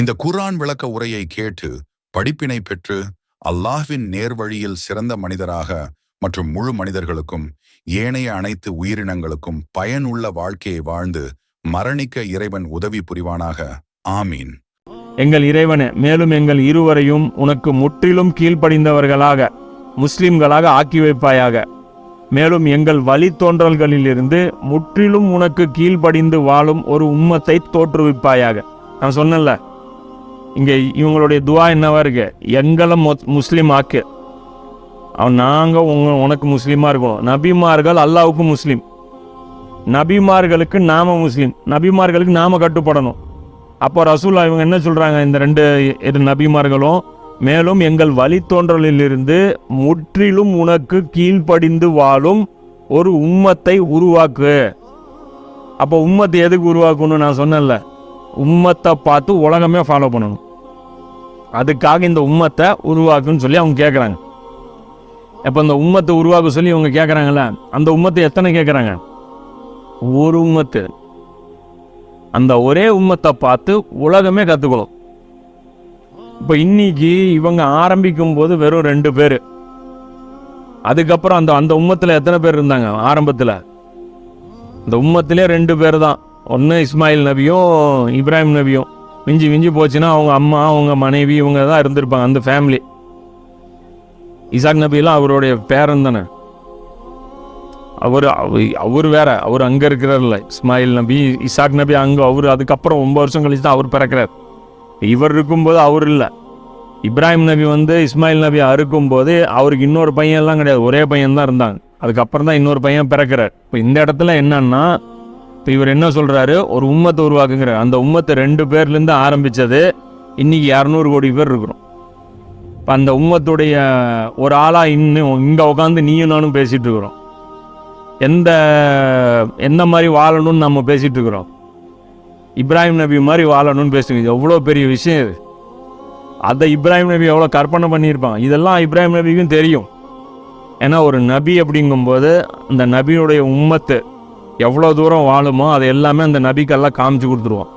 இந்த குர்ஆன் விளக்க உரையை கேட்டு படிப்பினை பெற்று அல்லாஹ்வின் நேர்வழியில் சிறந்த மனிதராக மற்றும் முழு மனிதர்களுக்கும் ஏனைய அனைத்து உயிரினங்களுக்கும் பயனுள்ள வாழ்க்கையை வாழ்ந்து மரணிக்க இறைவன் உதவி புரிவானாக. ஆமீன். எங்கள் இறைவனே மேலும் எங்கள் இருவரையும் உனக்கு முற்றிலும் கீழ்ப்படிந்தவர்களாக முஸ்லிம்களாக ஆக்கி வைப்பாயாக. மேலும் எங்கள் வழித்தோன்றல்களிலிருந்து முற்றிலும் உனக்கு கீழ்ப்படிந்து வாழும் ஒரு உம்மத்தை தோற்றுவிப்பாயாக. நான் சொன்னேன்ல இங்கே இவங்களுடைய துவா என்னவா இருக்கு? எங்களை மொத் முஸ்லீம் ஆக்கு. அவன் நாங்கள் உங்க உனக்கு முஸ்லீமாக இருக்கணும். நபிமார்கள் அல்லாவுக்கு முஸ்லீம். நபிமார்களுக்கு நாம முஸ்லீம். நபிமார்களுக்கு நாம கட்டுப்படணும். அப்போ ரசூல்லா இவங்க என்ன சொல்கிறாங்க இந்த ரெண்டு இரு நபிமார்களும் மேலும் எங்கள் வழித்தோன்றலிலிருந்து முற்றிலும் உனக்கு கீழ்ப்படிந்து வாழும் ஒரு உம்மத்தை உருவாக்கு. அப்போ உம்மத்தை எதுக்கு உருவாக்கணும்னு நான் சொன்னேன்ல? உம்மத்தை பார்த்து உலகமே ஃபாலோ பண்ணணும். அதுக்காக இந்த உம்மத்தை உருவாக்குன்னு சொல்லி அவங்க கேட்குறாங்க இப்போ இந்த உம்மத்தை உருவாக்க சொல்லி இவங்க கேட்குறாங்கல்ல அந்த உம்மத்தை எத்தனை கேட்குறாங்க ஒரு உம்மத்து. அந்த ஒரே உம்மத்தை பார்த்து உலகமே கற்றுக்கணும் இப்போ இன்னைக்கு இவங்க ஆரம்பிக்கும் போது வெறும் ரெண்டு பேர். அதுக்கப்புறம் அந்த அந்த உம்மத்தில் எத்தனை பேர் இருந்தாங்க ஆரம்பத்தில்? இந்த உம்மத்திலே ரெண்டு பேர் தான் ஒன்று இஸ்மாயில் நபியும் இப்ராஹிம் நபியும். மிஞ்சி மிஞ்சி போச்சுன்னா அவங்க அம்மா அவங்க மனைவி இவங்க தான் இருந்திருப்பாங்க அந்த ஃபேமிலி இசாக் நபிலாம் அவருடைய பேரன் தானே. அவர் அவர் வேற அவர் அங்கே இருக்கிறார்ல இஸ்மாயில் நபி இசாக் நபி அங்கே அவர் அதுக்கப்புறம் ஒன்பது வருஷம் கழிச்சு தான் அவர் பிறக்கிறார். இவர் இருக்கும்போது அவர் இல்லை. இப்ராஹிம் நபி வந்து இஸ்மாயில் நபி அறுக்கும்போது அவருக்கு இன்னொரு பையன்லாம் கிடையாது ஒரே பையன் தான் இருந்தாங்க. அதுக்கப்புறம் தான் இன்னொரு பையன் பிறக்கிறார். இப்போ இந்த இடத்துல என்னன்னா இப்போ இவர் என்ன சொல்கிறாரு ஒரு உம்மத்தை உருவாக்குங்கிறார் அந்த உம்மத்தை ரெண்டு பேர்லேருந்து ஆரம்பித்தது இன்றைக்கி இரநூறு கோடி பேர் இருக்கிறோம். இப்போ அந்த உம்மத்துடைய ஒரு ஆளாக இன்னும் இங்கே உட்காந்து நீயும் நானும் பேசிட்டு இருக்கிறோம். எந்த எந்த மாதிரி வாழணும்னு நம்ம பேசிட்டு இருக்கிறோம். இப்ராஹிம் நபி மாதிரி வாழணும்னு பேசுங்க. இது எவ்வளோ பெரிய விஷயம் இது. அதை இப்ராஹிம் நபி எவ்வளோ கற்பனை பண்ணியிருப்பாங்க. இதெல்லாம் இப்ராஹிம் நபிக்கும் தெரியும். ஏன்னா ஒரு நபி அப்படிங்கும்போது அந்த நபியுடைய உம்மத்து எவ்வளோ தூரம் வாழுமோ அது எல்லாமே அந்த நபிக்கெல்லாம் காமிச்சு கொடுத்துருவோம்.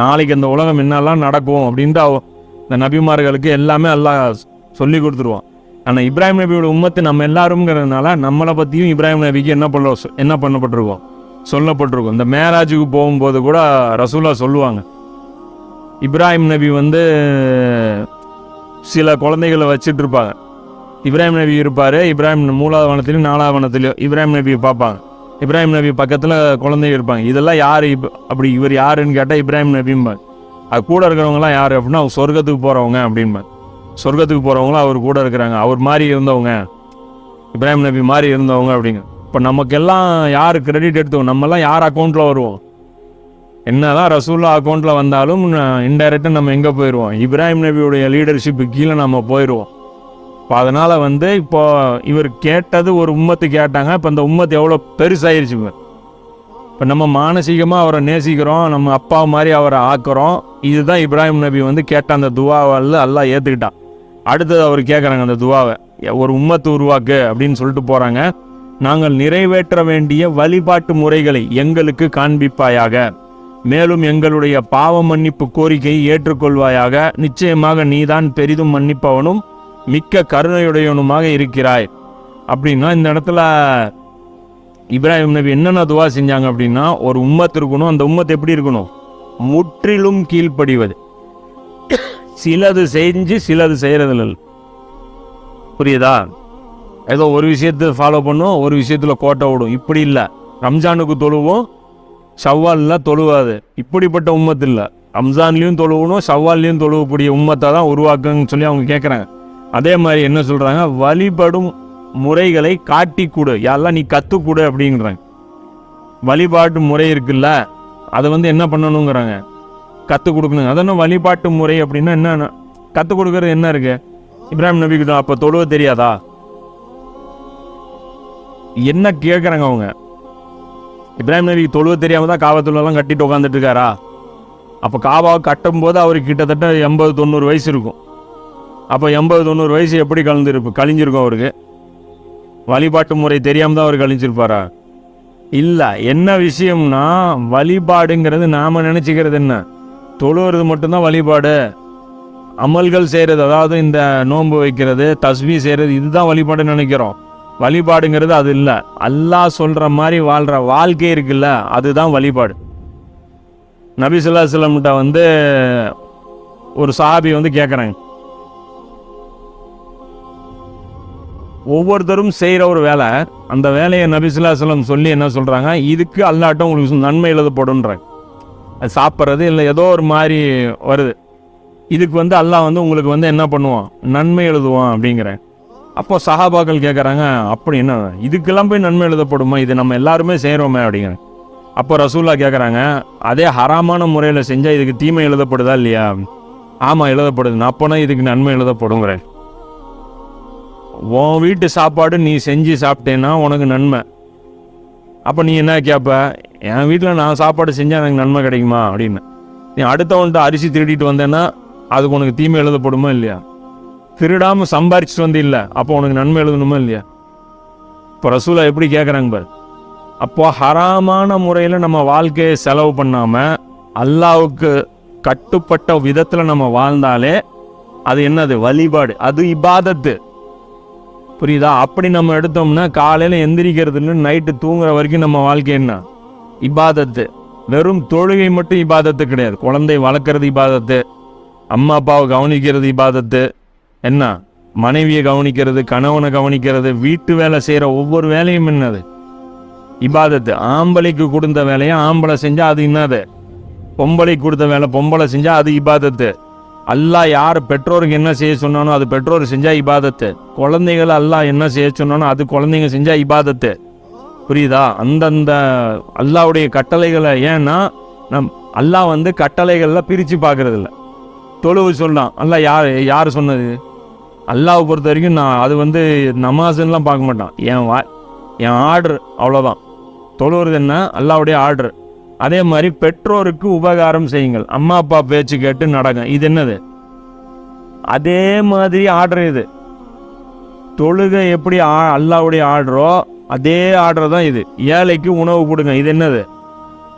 நாளைக்கு அந்த உலகம் என்னெல்லாம் நடக்கும் அப்படின்ட்டு இந்த நபிமார்களுக்கு எல்லாமே எல்லாம் சொல்லி கொடுத்துருவான் ஆனால் இப்ராஹிம் நபியோட உம்மத்து நம்ம எல்லாருங்கிறதுனால நம்மளை பற்றியும் இப்ராஹிம் நபிக்கு என்ன பண்ண என்ன பண்ணப்பட்டிருக்கோம்? சொல்லப்பட்டிருக்கும். இந்த மேராஜுக்கு போகும்போது கூட ரசூலா சொல்லுவாங்க. இப்ராஹிம் நபி வந்து சில குழந்தைகளை வச்சுட்டு இருப்பாங்க. இப்ராஹிம் நபி இருப்பார் இப்ராஹிம் மூலாவது வனத்திலையும் நாலாவது வனத்திலையும் இப்ராஹிம் நபியை பார்ப்பாங்க. இப்ராஹிம் நபி பக்கத்தில் குழந்தைங்க இருப்பாங்க. இதெல்லாம் யார் இப்போ அப்படி இவர் யாருன்னு கேட்டால் இப்ராஹிம் நபிம்பாங்க அது கூட இருக்கிறவங்களாம் யார் அப்படின்னா அவங்க சொர்க்கத்துக்கு போகிறவங்க அப்படிம்பாங்க சொர்க்கத்துக்கு போகிறவங்களாம் அவர் கூட இருக்கிறாங்க. அவர் மாதிரி இருந்தவங்க. இப்ராஹிம் நபி மாதிரி இருந்தவங்க அப்படிங்க. இப்போ நமக்கெல்லாம் யார் கிரெடிட் எடுத்தோம் நம்மெல்லாம் யார் அக்கௌண்ட்டில் வருவோம்? என்னதான் ரசூல்லா அக்கௌண்ட்டில் வந்தாலும் இன்டைரக்டாக நம்ம எங்கே போயிடுவோம் இப்ராஹிம் நபியுடைய லீடர்ஷிப்பு கீழே நம்ம போயிடுவோம் இப்போ அதனால் வந்து இப்போ இவர் கேட்டது ஒரு உம்மத்து கேட்டாங்க. இப்போ இந்த உம்மத்து எவ்வளோ பெருசாயிருச்சு இப்போ இப்போ நம்ம மானசீகமாக அவரை நேசிக்கிறோம் நம்ம அப்பா மாதிரி அவரை ஆக்குறோம். இதுதான் இப்ராஹிம் நபி வந்து கேட்ட அந்த துவாவில் எல்லாம் ஏற்றுக்கிட்டான் அடுத்தது அவர் கேட்குறாங்க அந்த துவாவை. ஒரு உம்மத்து உருவாக்கு அப்படின்னு சொல்லிட்டு போகிறாங்க நாங்கள் நிறைவேற்ற வேண்டிய வழிபாட்டு முறைகளை எங்களுக்கு காண்பிப்பாயாக. மேலும் எங்களுடைய பாவ மன்னிப்பு கோரிக்கையை ஏற்றுக்கொள்வாயாக. நிச்சயமாக நீதான் பெரிதும் மன்னிப்பவனும் மிக்க கருணையுடையவனுமாக இருக்கிறாய். அப்படின்னா இந்த இடத்துல இப்ராஹிம் நபி என்னென்ன துவா செஞ்சாங்க அப்படின்னா ஒரு உம்மத்து இருக்கணும் அந்த உம்மத்து எப்படி இருக்கணும்? முற்றிலும் கீழ்ப்படிவது. சிலது செஞ்சு சிலது செய்யறதில்ல. புரியுதா? ஏதோ ஒரு விஷயத்தை ஃபாலோ பண்ணும் ஒரு விஷயத்தில் கோட்டை விடும். இப்படி இல்லை. ரம்ஜானுக்கு தொழுவோம் ஷவ்வாலில் தொழுவாது. இப்படிப்பட்ட உம்மத்து இல்லை. ரம்ஜான்லேயும் தொழுவணும் ஷவ்வால்லையும் தொழுவக்கூடிய உம்மத்தை தான் உருவாக்குன்னு சொல்லி அவங்க கேட்குறாங்க அதே மாதிரி என்ன சொல்கிறாங்க வழிபடும் முறைகளை காட்டி கொடு யாரெல்லாம் நீ கற்றுக்கூடு அப்படிங்கிறாங்க. வழிபாட்டு முறை இருக்குல்ல அதை வந்து என்ன பண்ணணுங்கிறாங்க? கற்றுக் கொடுக்கணும். அதனால் வழிபாட்டு முறை அப்படின்னா என்ன? கற்றுக் கொடுக்கறது என்ன இருக்கு? இப்ராஹிம் நபிக்கு தான் அப்போ தொழுவ தெரியாதா? என்ன கேட்குறாங்க அவங்க? இப்ராஹிம் நபிக்கு தொழுவ தெரியாமல் தான் காவத்துலலாம் கட்டிட்டு உட்காந்துட்டு இருக்காரா? அப்போ காபாவை கட்டும்போது அவருக்கு கிட்டத்தட்ட எண்பது தொண்ணூறு வயசு இருக்கும். அப்போ எண்பது தொண்ணூறு வயசு எப்படி கலந்துருப்பு? கழிஞ்சிருக்கும் அவருக்கு. வழிபாட்டு முறை தெரியாமல் தான் அவர் கழிஞ்சிருப்பாரா? இல்லை என்ன விஷயம்னா வழிபாடுங்கிறது நாம் நினச்சிக்கிறது என்ன? தொழுவது மட்டும்தான் வழிபாடு. அமல்கள் செய்கிறது அதாவது இந்த நோன்பு வைக்கிறது தஸ்மி செய்கிறது இதுதான் வழிபாடுன்னு நினைக்கிறோம். வழிபாடுங்கிறது அது இல்லை. அல்லாஹ் சொல்கிற மாதிரி வாழ்கிற வாழ்க்கை இருக்குல்ல அதுதான் வழிபாடு. நபி சொல்லா அலைஹி வந்து ஒரு சஹாபி வந்து கேட்குறாங்க ஒவ்வொருத்தரும் செய்கிற ஒரு வேலை. அந்த வேலையை நபி சொல்லி என்ன சொல்கிறாங்க இதுக்கு அல்லாட்டம் உங்களுக்கு நன்மை எழுதப்படுன்றாங்க அது சாப்பிட்றது இல்லை ஏதோ ஒரு மாதிரி வருது. இதுக்கு வந்து அல்லாஹ் வந்து உங்களுக்கு வந்து என்ன பண்ணுவான்? நன்மை எழுதுவான் அப்படிங்கிறேன். அப்போ சஹாபாக்கள் கேட்குறாங்க அப்படி என்ன? இதுக்கெல்லாம் போய் நன்மை எழுதப்படுமா? இது நம்ம எல்லாருமே செய்கிறோமே அப்படிங்கிறேன். அப்போ ரசூல்லா கேட்குறாங்க அதே ஹராமான முறையில் செஞ்சால் இதுக்கு தீமை எழுதப்படுதா இல்லையா? ஆமாம் எழுதப்படுது. அப்போனா இதுக்கு நன்மை எழுதப்படுங்கிறேன் உன் வீட்டு சாப்பாடு நீ செஞ்சு சாப்பிட்டேன்னா உனக்கு நன்மை. அப்போ நீ என்ன கேட்ப என் வீட்டில் நான் சாப்பாடு செஞ்சால் எனக்கு நன்மை கிடைக்குமா? அப்படின்னு. நீ அடுத்தவன்ட்ட அரிசி திருடிட்டு வந்தேன்னா அதுக்கு உனக்கு தீமை எழுதப்படுமா இல்லையா? திருடாமல் சம்பாரிச்சிட்டு வந்து இல்லை அப்போ உனக்கு நன்மை எழுதணுமா இல்லையா? இப்போ ரசூலா எப்படி கேட்குறாங்க பாரு. அப்போ ஹராமான முறையில் நம்ம வாழ்க்கையை செலவு பண்ணாமல் அல்லாவுக்கு கட்டுப்பட்ட விதத்தில் நம்ம வாழ்ந்தாலே அது என்னது? வழிபாடு. அது இபாதத்து. புரியுதா? அப்படி நம்ம எடுத்தோம்னா காலையில் எந்திரிக்கிறதுல நைட்டு தூங்குற வரைக்கும் நம்ம வாழ்க்கை என்ன? இபாதத்து. வெறும் தொழுகை மட்டும் இபாதத்து கிடையாது. குழந்தை வளர்க்குறது இபாதத்து. அம்மா அப்பாவை கவனிக்கிறது இபாதத்து. என்ன? மனைவியை கவனிக்கிறது கணவனை கவனிக்கிறது வீட்டு வேலை செய்கிற ஒவ்வொரு வேலையும் என்னது? இபாதத்து. ஆம்பளைக்கு கொடுத்த வேலையை ஆம்பளை செஞ்சால் அது என்னது? பொம்பளைக்கு கொடுத்த வேலை பொம்பளை செஞ்சால் அது இபாதத்து. அல்லாஹ் யார் பெற்றோருக்கு என்ன செய்ய சொன்னானோ அது பெற்றோர் செஞ்சால் இபாதத்து. குழந்தைகள் அல்லாஹ் என்ன செய்ய சொன்னானோ அது குழந்தைங்க செஞ்சால் இபாதத்து. புரியுதா? அந்தந்த அல்லாவுடைய கட்டளைகளை ஏன்னா நம் அல்லாஹ் வந்து கட்டளைகளில் பிரித்து பார்க்கறது இல்லை தொழுவு சொன்னான். அல்லாஹ் யார் யார் சொன்னது? அல்லாவை பொறுத்த வரைக்கும் நான் அது வந்து நமாஸ்லாம் பார்க்க மாட்டான். என் வா என் ஆர்டர் அவ்வளோதான் தொழுவுறது என்ன? அல்லாவுடைய ஆர்டர். அதே மாதிரி பெற்றோருக்கு உபகாரம் செய்யுங்கள். அம்மா அப்பா பேச்சு கேட்டு நடங்க. இது என்னது? அதே மாதிரி ஆர்டர் இது. தொழுகை எப்படி ஆ- அல்லாவுடைய ஆர்டரோ அதே ஆர்டர் தான் இது. ஏழைக்கு உணவு கொடுங்க. இது என்னது?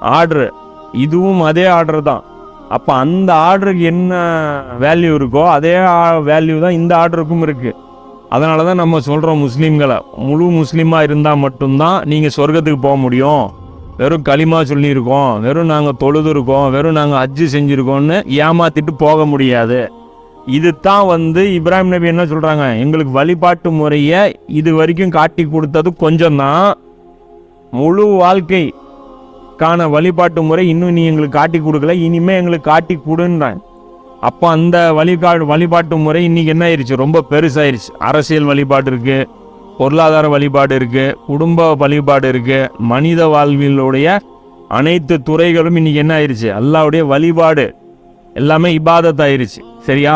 ஆர்டர். இதுவும் அதே ஆர்டர் தான். அப்போ அந்த ஆர்டருக்கு என்ன வேல்யூ இருக்கோ அதே வேல்யூ தான் இந்த ஆர்டருக்கும் இருக்குது அதனால தான் நம்ம சொல்கிறோம் முஸ்லீம்களை. முழு முஸ்லீமாக இருந்தால் மட்டும்தான் நீங்கள் சொர்க்கத்துக்கு போக முடியும். வெறும் களிமா சொல்லியிருக்கோம் வெறும் நாங்கள் தொழுது இருக்கோம் வெறும் நாங்கள் அஜ்ஜு செஞ்சுருக்கோம்னு ஏமாத்திட்டு போக முடியாது. இது தான் வந்து இப்ராஹிம் நபி என்ன சொல்கிறாங்க எங்களுக்கு வழிபாட்டு முறையை இது வரைக்கும் காட்டி கொடுத்தது கொஞ்சம் தான் முழு வாழ்க்கைக்கான வழிபாட்டு முறை இன்னும் நீ எங்களுக்கு காட்டி கொடுக்கல இனிமேல் எங்களுக்கு காட்டி கொடுன்றாங்க அப்போ அந்த வழிகா வழிபாட்டு முறை இன்றைக்கி என்ன ஆயிடுச்சு ரொம்ப பெருசாயிருச்சு. அரசியல் வழிபாடு இருக்குது பொருளாதார வழிபாடு இருக்குது குடும்ப வழிபாடு இருக்குது மனித வாழ்வியலுடைய அனைத்து துறைகளும் இன்றைக்கி என்ன ஆயிடுச்சு அல்லாவுடைய வழிபாடு எல்லாமே இபாதத் ஆயிடுச்சு சரியா?